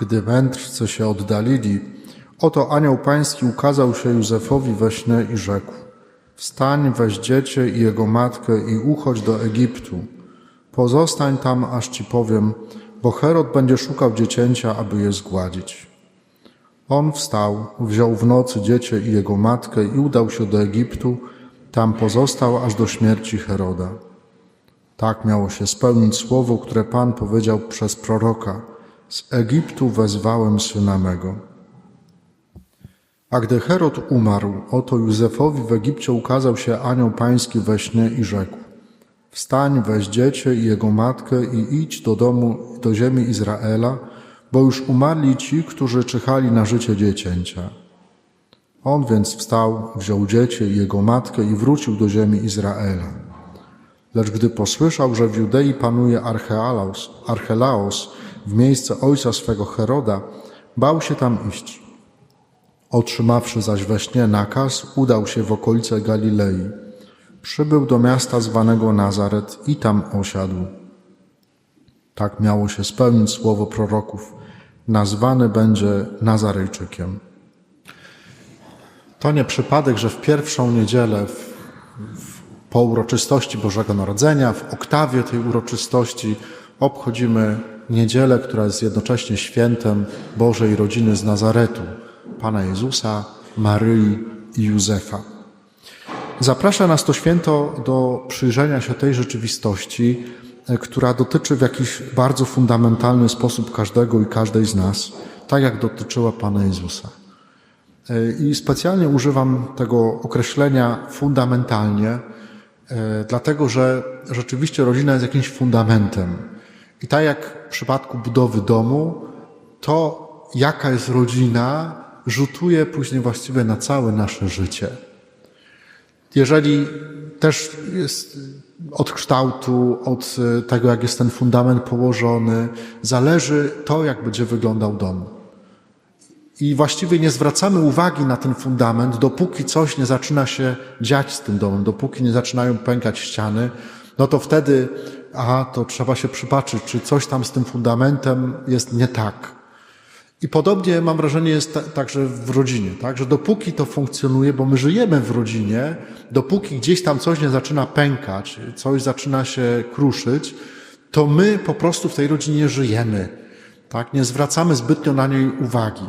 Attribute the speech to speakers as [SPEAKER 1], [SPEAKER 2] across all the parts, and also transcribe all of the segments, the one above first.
[SPEAKER 1] Gdy mędrcy się oddalili, oto anioł pański ukazał się Józefowi we śnie i rzekł: Wstań, weź dziecię i jego matkę i uchodź do Egiptu. Pozostań tam, aż ci powiem, bo Herod będzie szukał dziecięcia, aby je zgładzić. On wstał, wziął w nocy dziecię i jego matkę i udał się do Egiptu, tam pozostał aż do śmierci Heroda. Tak miało się spełnić słowo, które Pan powiedział przez proroka: Z Egiptu wezwałem syna mego. A gdy Herod umarł, oto Józefowi w Egipcie ukazał się anioł pański we śnie i rzekł: Wstań, weź dziecię i jego matkę i idź do domu, do ziemi Izraela, bo już umarli ci, którzy czyhali na życie dziecięcia. On więc wstał, wziął dziecię i jego matkę i wrócił do ziemi Izraela. Lecz gdy posłyszał, że w Judei panuje Archealaos, Archelaos w miejsce ojca swego Heroda, bał się tam iść. Otrzymawszy zaś we śnie nakaz, udał się w okolice Galilei. Przybył do miasta zwanego Nazaret i tam osiadł. Tak miało się spełnić słowo proroków. Nazwany będzie Nazarejczykiem. To nie przypadek, że w pierwszą niedzielę w, w, po uroczystości Bożego Narodzenia, w oktawie tej uroczystości obchodzimy niedzielę, która jest jednocześnie świętem Bożej rodziny z Nazaretu, Pana Jezusa, Maryi i Józefa. Zaprasza nas to święto do przyjrzenia się tej rzeczywistości, e, która dotyczy w jakiś bardzo fundamentalny sposób każdego i każdej z nas, tak jak dotyczyła Pana Jezusa. E, I specjalnie używam tego określenia fundamentalnie, e, dlatego że rzeczywiście rodzina jest jakimś fundamentem. I tak jak w przypadku budowy domu, to jaka jest rodzina, rzutuje później właściwie na całe nasze życie. Jeżeli też jest od kształtu, od tego, jak jest ten fundament położony, zależy to, jak będzie wyglądał dom. I właściwie nie zwracamy uwagi na ten fundament, dopóki coś nie zaczyna się dziać z tym domem, dopóki nie zaczynają pękać ściany, no to wtedy, aha, to trzeba się przypatrzyć, czy coś tam z tym fundamentem jest nie tak. I podobnie mam wrażenie jest ta, także w rodzinie, tak? że dopóki to funkcjonuje, bo my żyjemy w rodzinie, dopóki gdzieś tam coś nie zaczyna pękać, coś zaczyna się kruszyć, to my po prostu w tej rodzinie żyjemy. Tak? Nie zwracamy zbytnio na niej uwagi.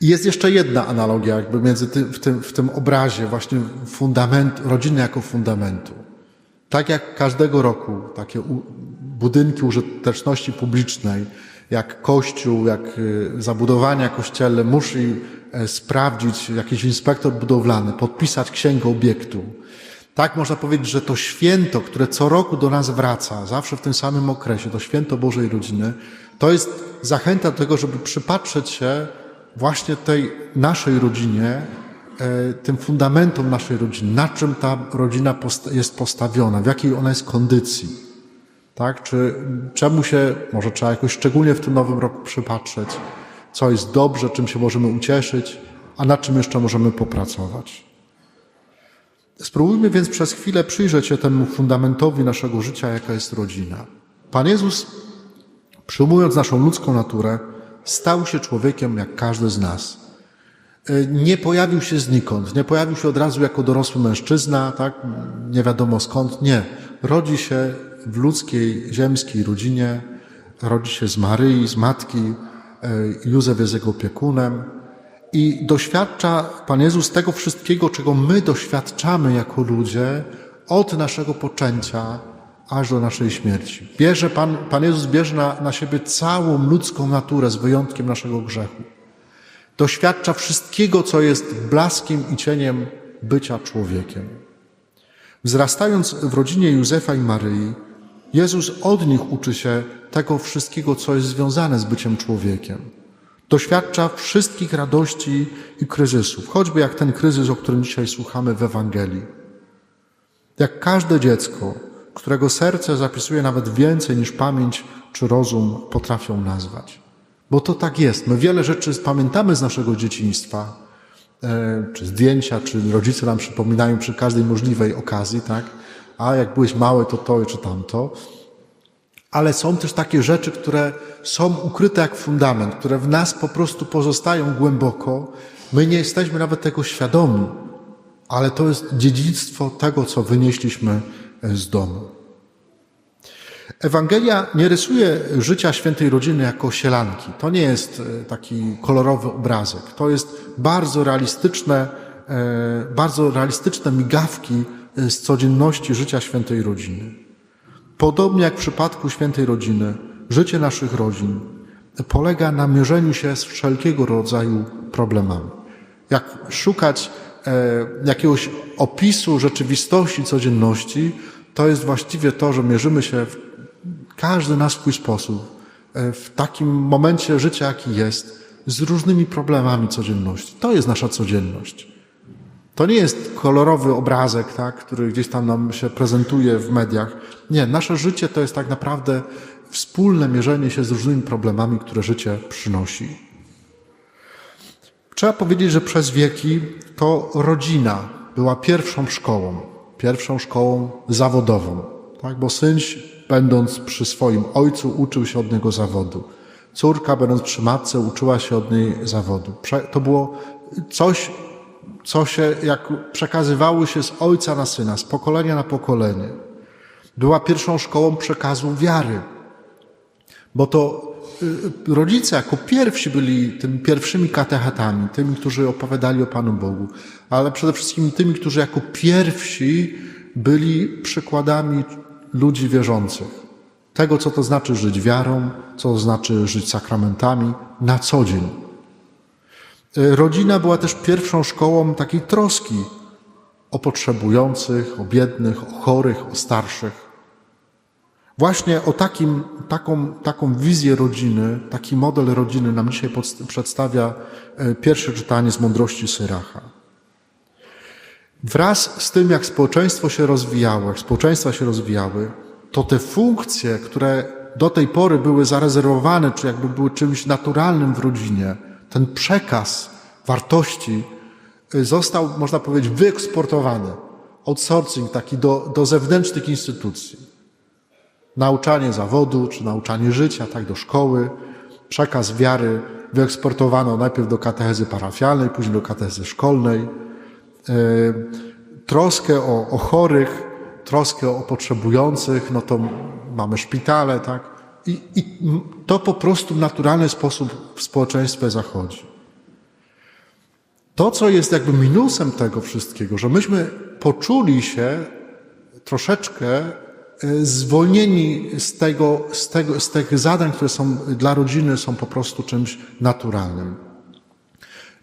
[SPEAKER 1] I jest jeszcze jedna analogia jakby między tym, w, tym, w tym obrazie właśnie fundament, rodziny jako fundamentu. Tak jak każdego roku takie budynki użyteczności publicznej, jak kościół, jak y, zabudowania kościelne musi e, sprawdzić jakiś inspektor budowlany, podpisać księgę obiektu. Tak można powiedzieć, że to święto, które co roku do nas wraca, zawsze w tym samym okresie, to święto Bożej Rodziny, to jest zachęta do tego, żeby przypatrzeć się właśnie tej naszej rodzinie, tym fundamentom naszej rodziny, na czym ta rodzina jest postawiona, w jakiej ona jest kondycji. Tak? Czy czemu się, może trzeba jakoś szczególnie w tym nowym roku przypatrzeć, co jest dobrze, czym się możemy ucieszyć, a nad czym jeszcze możemy popracować. Spróbujmy więc przez chwilę przyjrzeć się temu fundamentowi naszego życia, jaka jest rodzina. Pan Jezus, przyjmując naszą ludzką naturę, stał się człowiekiem jak każdy z nas. Nie pojawił się znikąd, nie pojawił się od razu jako dorosły mężczyzna, tak? Nie wiadomo skąd. Nie. Rodzi się w ludzkiej, ziemskiej rodzinie, rodzi się z Maryi, z matki, Józef jest jego opiekunem i doświadcza Pan Jezus tego wszystkiego, czego my doświadczamy jako ludzie od naszego poczęcia aż do naszej śmierci. Bierze Pan, Pan Jezus bierze na, na siebie całą ludzką naturę z wyjątkiem naszego grzechu. Doświadcza wszystkiego, co jest blaskiem i cieniem bycia człowiekiem. Wzrastając w rodzinie Józefa i Maryi, Jezus od nich uczy się tego wszystkiego, co jest związane z byciem człowiekiem. Doświadcza wszystkich radości i kryzysów, choćby jak ten kryzys, o którym dzisiaj słuchamy w Ewangelii. Jak każde dziecko, którego serce zapisuje nawet więcej niż pamięć czy rozum potrafią nazwać. Bo to tak jest. My wiele rzeczy pamiętamy z naszego dzieciństwa, e, czy zdjęcia, czy rodzice nam przypominają przy każdej możliwej okazji, tak? A jak byłeś mały, to to czy tamto. Ale są też takie rzeczy, które są ukryte jak fundament, które w nas po prostu pozostają głęboko. My nie jesteśmy nawet tego świadomi, ale to jest dziedzictwo tego, co wynieśliśmy z domu. Ewangelia nie rysuje życia świętej rodziny jako sielanki. To nie jest e, taki kolorowy obrazek. To jest bardzo realistyczne, e, bardzo realistyczne migawki e, z codzienności życia świętej rodziny. Podobnie jak w przypadku świętej rodziny, życie naszych rodzin polega na mierzeniu się z wszelkiego rodzaju problemami. Jak szukać jakiegoś opisu rzeczywistości, codzienności, to jest właściwie to, że mierzymy się każdy na swój sposób, e, w takim momencie życia, jaki jest, z różnymi problemami codzienności. To jest nasza codzienność. To nie jest kolorowy obrazek, tak, który gdzieś tam nam się prezentuje w mediach. Nie, nasze życie to jest tak naprawdę wspólne mierzenie się z różnymi problemami, które życie przynosi. Trzeba powiedzieć, że przez wieki to rodzina była pierwszą szkołą, pierwszą szkołą zawodową, tak, bo syn będąc przy swoim ojcu, uczył się od niego zawodu. Córka, będąc przy matce, uczyła się od niej zawodu. To było coś, co się, jak przekazywało się z ojca na syna, z pokolenia na pokolenie. Była pierwszą szkołą przekazu wiary. Bo to y, rodzice jako pierwsi byli tymi pierwszymi katechetami, tymi, którzy opowiadali o Panu Bogu, ale przede wszystkim tymi, którzy jako pierwsi byli przykładami ludzi wierzących. Tego, co to znaczy żyć wiarą, co to znaczy żyć sakramentami na co dzień. E, rodzina była też pierwszą szkołą takiej troski o potrzebujących, o biednych, o chorych, o starszych. Właśnie o takim, taką, taką wizję rodziny, taki model rodziny nam dzisiaj przedstawia e, pierwsze czytanie z mądrości Syracha. Wraz z tym, jak społeczeństwo się rozwijało, jak społeczeństwa się rozwijały, to te funkcje, które do tej pory były zarezerwowane, czy jakby były czymś naturalnym w rodzinie, ten przekaz wartości y, został, można powiedzieć, wyeksportowany. Outsourcing taki do, do zewnętrznych instytucji. Nauczanie zawodu, czy nauczanie życia, tak do szkoły, przekaz wiary wyeksportowano najpierw do katechezy parafialnej, później do katechezy szkolnej troskę o, o chorych, troskę o potrzebujących, no to mamy szpitale, tak? I, I to po prostu w naturalny sposób w społeczeństwie zachodzi. To, co jest jakby minusem tego wszystkiego, że myśmy poczuli się troszeczkę e, zwolnieni z, tego, z, tego, z tych zadań, które są dla rodziny, są po prostu czymś naturalnym.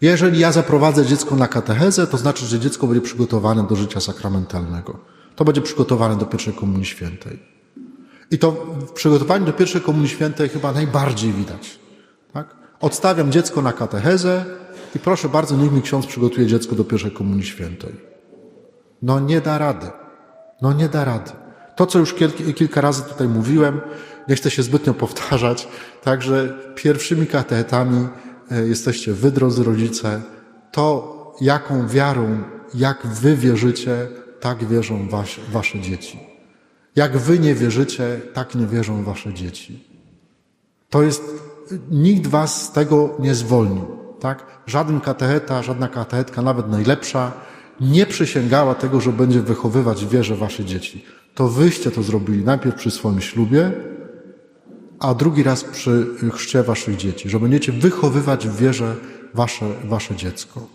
[SPEAKER 1] Jeżeli ja zaprowadzę dziecko na katechezę, to znaczy, że dziecko będzie przygotowane do życia sakramentalnego. To będzie przygotowane do pierwszej komunii świętej. I to w przygotowaniu do pierwszej komunii świętej chyba najbardziej widać. Tak? Odstawiam dziecko na katechezę i proszę bardzo, niech mi ksiądz przygotuje dziecko do pierwszej komunii świętej. No nie da rady. No nie da rady. To, co już kilka razy tutaj mówiłem, nie chcę się zbytnio powtarzać, także pierwszymi katechetami jesteście wy, drodzy rodzice, to jaką wiarą, jak wy wierzycie, tak wierzą was, wasze dzieci. Jak wy nie wierzycie, tak nie wierzą wasze dzieci. To jest, nikt was z tego nie zwolnił. Tak? Żaden katecheta, żadna katechetka, nawet najlepsza, nie przysięgała tego, że będzie wychowywać wierze wasze dzieci. To wyście to zrobili najpierw przy swoim ślubie, a drugi raz przy chrzcie waszych dzieci, że będziecie wychowywać w wierze wasze, wasze dziecko.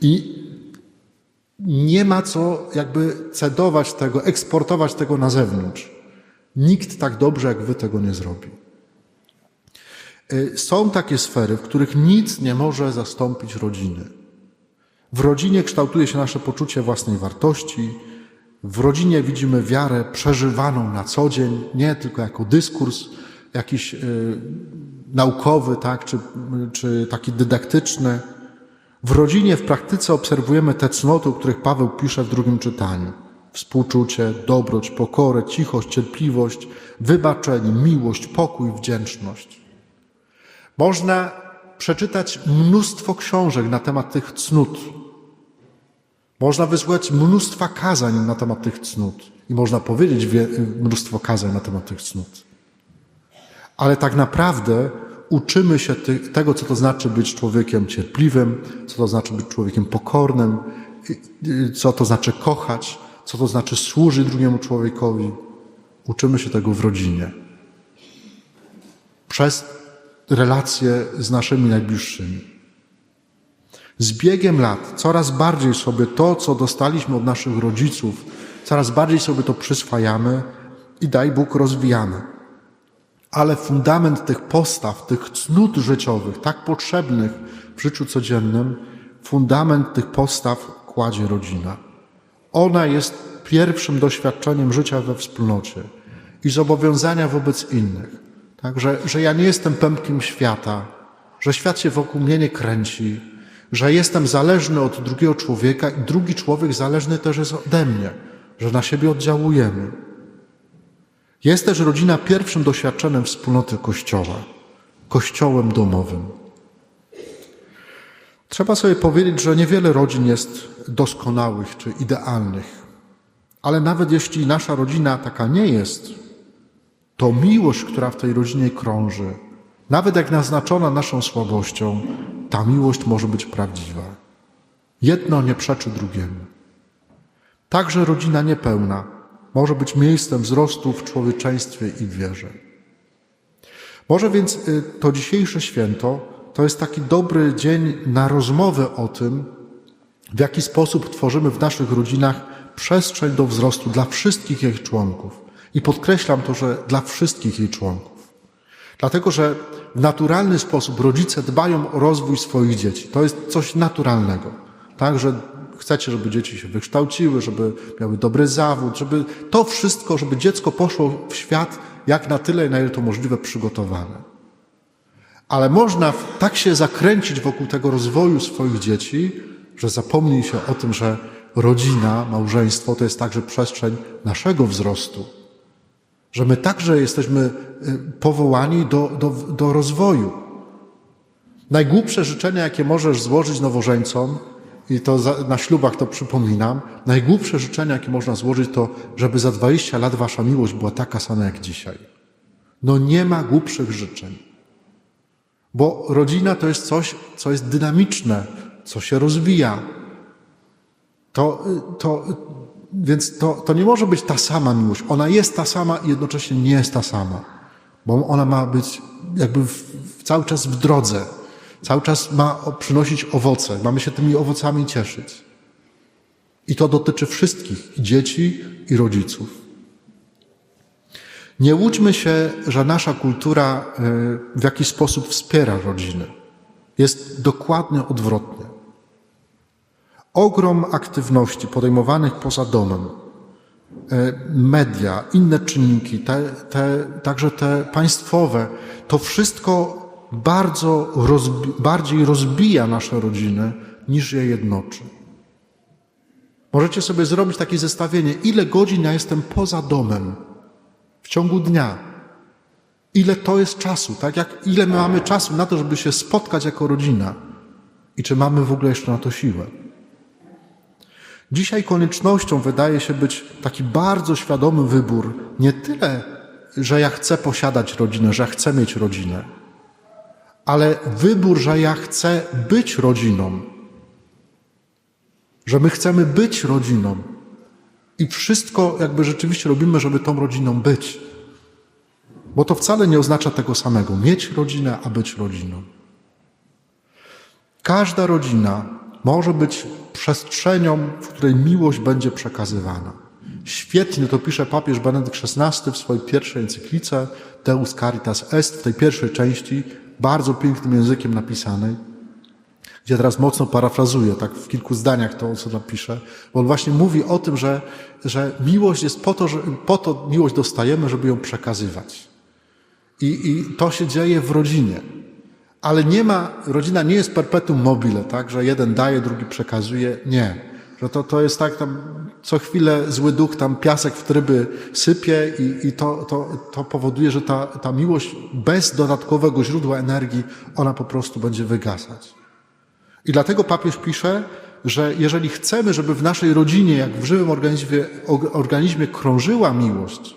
[SPEAKER 1] I nie ma co jakby cedować tego, eksportować tego na zewnątrz. Nikt tak dobrze jak wy tego nie zrobi. Y, są takie sfery, w których nic nie może zastąpić rodziny. W rodzinie kształtuje się nasze poczucie własnej wartości. W rodzinie widzimy wiarę przeżywaną na co dzień, nie tylko jako dyskurs, jakiś y, naukowy, tak, czy, czy taki dydaktyczny. W rodzinie, w praktyce obserwujemy te cnoty, o których Paweł pisze w drugim czytaniu. Współczucie, dobroć, pokorę, cichość, cierpliwość, wybaczenie, miłość, pokój, wdzięczność. Można przeczytać mnóstwo książek na temat tych cnót. Można wysłuchać mnóstwa kazań na temat tych cnót. I można powiedzieć mnóstwo kazań na temat tych cnót. ale tak naprawdę uczymy się tego, co to znaczy być człowiekiem cierpliwym, co to znaczy być człowiekiem pokornym, co to znaczy kochać, co to znaczy służyć drugiemu człowiekowi. Uczymy się tego w rodzinie. Przez relacje z naszymi najbliższymi. Z biegiem lat coraz bardziej sobie to, co dostaliśmy od naszych rodziców, coraz bardziej sobie to przyswajamy i daj Bóg rozwijamy. Ale fundament tych postaw, tych cnót życiowych, tak potrzebnych w życiu codziennym, fundament tych postaw kładzie rodzina. Ona jest pierwszym doświadczeniem życia we wspólnocie i zobowiązania wobec innych. Tak, że, że ja nie jestem pępkiem świata, że świat się wokół mnie nie kręci, że jestem zależny od drugiego człowieka i drugi człowiek zależny też jest ode mnie, że na siebie oddziałujemy. Jest też rodzina pierwszym doświadczeniem wspólnoty Kościoła, Kościołem domowym. Trzeba sobie powiedzieć, że niewiele rodzin jest doskonałych czy idealnych, ale nawet jeśli nasza rodzina taka nie jest, to miłość, która w tej rodzinie krąży, nawet jak naznaczona naszą słabością, ta miłość może być prawdziwa. Jedno nie przeczy drugiemu. Także rodzina niepełna może być miejscem wzrostu w człowieczeństwie i w wierze. Może więc y, to dzisiejsze święto to jest taki dobry dzień na rozmowę o tym, w jaki sposób tworzymy w naszych rodzinach przestrzeń do wzrostu dla wszystkich jej członków. I podkreślam to, że dla wszystkich jej członków. Dlatego, że w naturalny sposób rodzice dbają o rozwój swoich dzieci. To jest coś naturalnego. Tak, że chcecie, żeby dzieci się wykształciły, żeby miały dobry zawód, żeby to wszystko, żeby dziecko poszło w świat jak na tyle, na ile to możliwe, przygotowane. Ale można tak się zakręcić wokół tego rozwoju swoich dzieci, że zapomni się o tym, że rodzina, małżeństwo to jest także przestrzeń naszego wzrostu. Że my także jesteśmy y, powołani do, do, do rozwoju. Najgłupsze życzenia, jakie możesz złożyć nowożeńcom, i to za, na ślubach to przypominam, najgłupsze życzenia, jakie można złożyć, to żeby za 20 lat wasza miłość była taka sama jak dzisiaj. No nie ma głupszych życzeń. Bo rodzina to jest coś, co jest dynamiczne, co się rozwija. To, to, więc to, to nie może być ta sama miłość. Ona jest ta sama i jednocześnie nie jest ta sama. Bo ona ma być jakby w, w cały czas w drodze. Cały czas ma przynosić owoce. Mamy się tymi owocami cieszyć. I to dotyczy wszystkich, i dzieci, i rodziców. Nie łudźmy się, że nasza kultura e, w jakiś sposób wspiera rodziny. Jest dokładnie odwrotnie. Ogrom aktywności podejmowanych poza domem, e, media, inne czynniki, te, te, także te państwowe, to wszystko bardzo rozbi bardziej rozbija nasze rodziny niż je jednoczy. Możecie sobie zrobić takie zestawienie, ile godzin ja jestem poza domem w ciągu dnia. Ile to jest czasu, tak? Jak, ile my mamy czasu na to, żeby się spotkać jako rodzina i czy mamy w ogóle jeszcze na to siłę. Dzisiaj koniecznością wydaje się być taki bardzo świadomy wybór, nie tyle, że ja chcę posiadać rodzinę, że ja chcę mieć rodzinę, ale wybór, że ja chcę być rodziną, że my chcemy być rodziną, i wszystko jakby rzeczywiście robimy, żeby tą rodziną być. Bo to wcale nie oznacza tego samego. Mieć rodzinę, a być rodziną. Każda rodzina może być przestrzenią, w której miłość będzie przekazywana. Świetnie to pisze papież Benedykt XVI w swojej pierwszej encyklice Deus Caritas Est, w tej pierwszej części, bardzo pięknym językiem napisanej gdzie teraz mocno parafrazuję, tak w kilku zdaniach to, co napiszę, bo on właśnie mówi o tym, że, że miłość jest po to, że po to miłość dostajemy, żeby ją przekazywać. I, I to się dzieje w rodzinie. Ale nie ma, rodzina nie jest perpetuum mobile, tak, że jeden daje, drugi przekazuje. Nie. Że to, to jest tak, tam co chwilę zły duch tam piasek w tryby sypie i, i to, to, to powoduje, że ta, ta miłość bez dodatkowego źródła energii, ona po prostu będzie wygasać. I dlatego papież pisze, że jeżeli chcemy, żeby w naszej rodzinie, jak w żywym organizmie, organizmie krążyła miłość,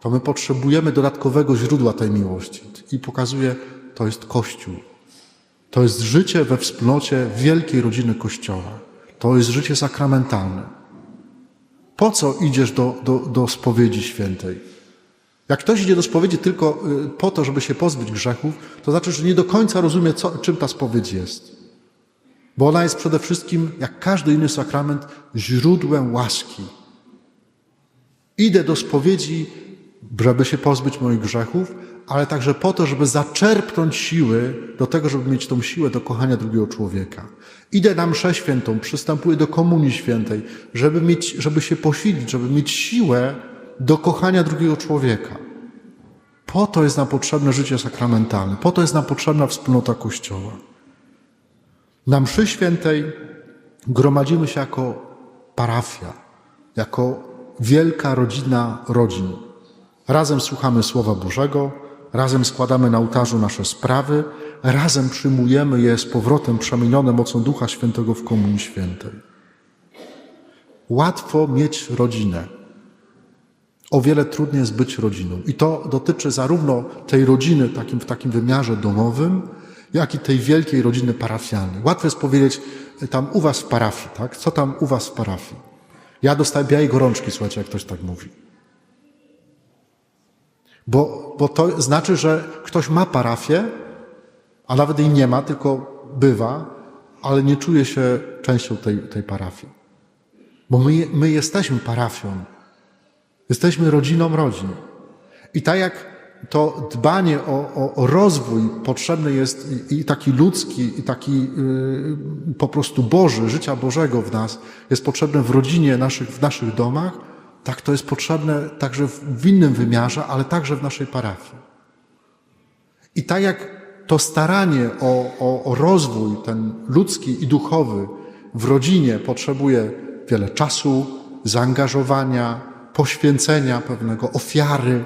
[SPEAKER 1] to my potrzebujemy dodatkowego źródła tej miłości. I pokazuje, to jest Kościół. To jest życie we wspólnocie wielkiej rodziny Kościoła. To jest życie sakramentalne. Po co idziesz do, do, do spowiedzi świętej? Jak ktoś idzie do spowiedzi tylko y, po to, żeby się pozbyć grzechów, to znaczy, że nie do końca rozumie, co, czym ta spowiedź jest. Bo ona jest przede wszystkim, jak każdy inny sakrament, źródłem łaski. Idę do spowiedzi, żeby się pozbyć moich grzechów, ale także po to, żeby zaczerpnąć siły do tego, żeby mieć tą siłę do kochania drugiego człowieka. Idę na mszę świętą, przystępuję do komunii świętej, żeby, mieć, żeby się posilić, żeby mieć siłę do kochania drugiego człowieka. Po to jest nam potrzebne życie sakramentalne, po to jest nam potrzebna wspólnota Kościoła. Na mszy świętej gromadzimy się jako parafia, jako wielka rodzina rodzin. Razem słuchamy Słowa Bożego, razem składamy na ołtarzu nasze sprawy, razem przyjmujemy je z powrotem przemienione mocą Ducha Świętego w Komunii Świętej. Łatwo mieć rodzinę. O wiele trudniej jest być rodziną. I to dotyczy zarówno tej rodziny takim, w takim wymiarze domowym, jak i tej wielkiej rodziny parafialnej. Łatwo jest powiedzieć tam u was w parafii, tak? Co tam u was w parafii? Ja dostaję białej gorączki, słuchajcie, jak ktoś tak mówi. Bo, bo to znaczy, że ktoś ma parafię, a nawet jej nie ma, tylko bywa, ale nie czuje się częścią tej, tej parafii. Bo my, my jesteśmy parafią. Jesteśmy rodziną rodzin. I tak jak to dbanie o, o, o rozwój potrzebny jest i, i taki ludzki, i taki yy, po prostu Boży, życia Bożego w nas, jest potrzebne w rodzinie naszych, w naszych domach, tak to jest potrzebne także w, innym wymiarze, ale także w naszej parafii. I tak jak to staranie o, o, o rozwój, ten ludzki i duchowy w rodzinie potrzebuje wiele czasu, zaangażowania, poświęcenia pewnego, ofiary,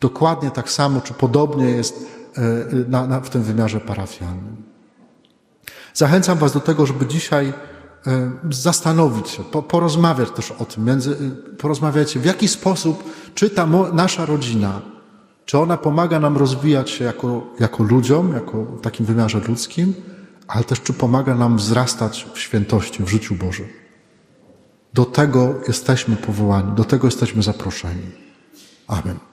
[SPEAKER 1] Dokładnie tak samo, czy podobnie jest e, na, na, w tym wymiarze parafialnym. Zachęcam Was do tego, żeby dzisiaj zastanowić się, po, porozmawiać też o tym, między, e, porozmawiajcie, w jaki sposób, czy ta mo, nasza rodzina, czy ona pomaga nam rozwijać się jako, jako ludziom, jako w takim wymiarze ludzkim, ale też czy pomaga nam wzrastać w świętości, w życiu Bożym. Do tego jesteśmy powołani, do tego jesteśmy zaproszeni. Amen.